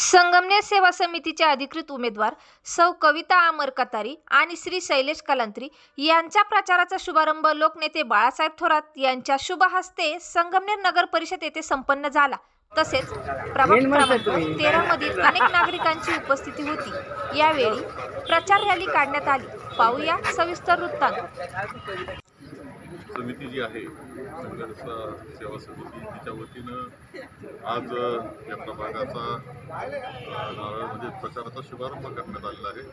संगमनेर सेवा समितीचे अधिकृत उमेदवार सौ कविता अमर कतारी आणि श्री शैलेश कलांत्री यांच्या प्रचाराचा शुभारंभ लोकनेते बाळासाहेब थोरात यांच्या शुभ हस्ते संगमनेर नगर परिषद येथे संपन्न झाला. तसेच प्रभाग क्रमांक तेरा मधील अनेक नागरिकांची उपस्थिती होती. यावेळी प्रचार रॅली काढण्यात आली. पाहूया सविस्तर वृत्तांत. समिती जी आहे संघर्ष सेवा समिती तिच्या वतीनं आज या प्रभागाचा नारळमध्ये प्रचाराचा शुभारंभ करण्यात आलेला आहे.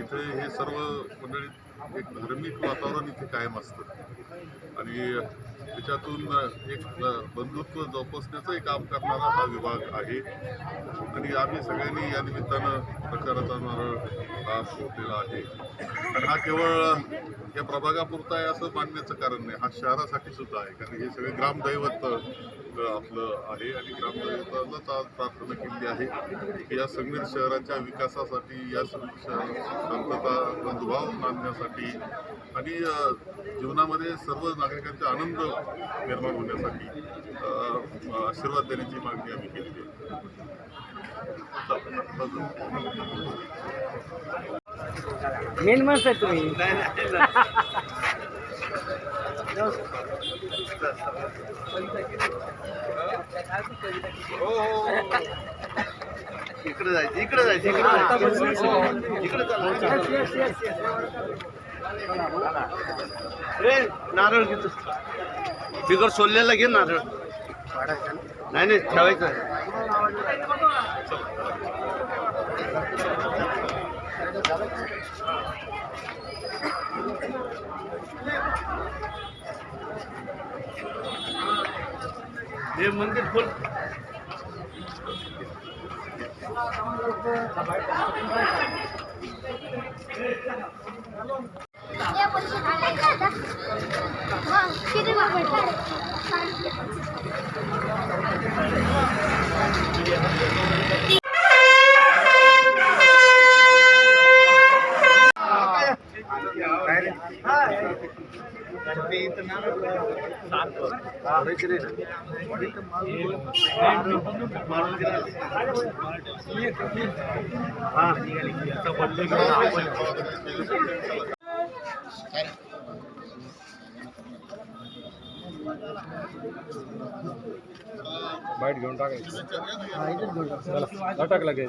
इथे हे सर्व मंडळी एक धार्मिक वातावरण इथे कायम असतं. आणि त्याच्यातून एक अ, बंधुत्व जोपासण्याचंही काम करणारा हा विभाग आहे. आणि आम्ही सगळ्यांनी या निमित्तानं प्रचाराचा नारळ हा सोडलेला आहे. हा केवळ या प्रभागापुरता आहे असं मानण्याचं कारण नाही. हा शहरासाठी सुद्धा आहे. कारण हे सगळे ग्रामदैवत आपलं आहे आणि ग्रामदैवतालाच आज प्रार्थना केलेली आहे. की या संगीत शहराच्या विकासासाठी या संगीत शहर शांतता बंधुभाव नांदण्यासाठी आणि जीवनामध्ये सर्व नागरिकांचा आनंद निर्माण होण्यासाठी आशीर्वाद देण्याची मागणी आम्ही केलेली आहे. मेन माणूस आहे तुम्ही. इकडे जायचं इकडे जायचं इकडे जायचं. इकडे चालायचं. ए, नारळ घेतो. बिगर सोललेला घे नारळ. नाही नाही ठेवायचं. हे मंदिर फुल किती बाईट घेऊन टाकायचं. टाक लागेल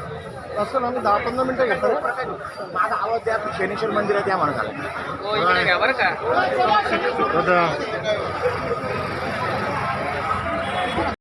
असं आम्ही दहा पंधरा मिनिटं घेतो माझा आवाज द्या शनेश्वर मंदिरात या म्हणून आला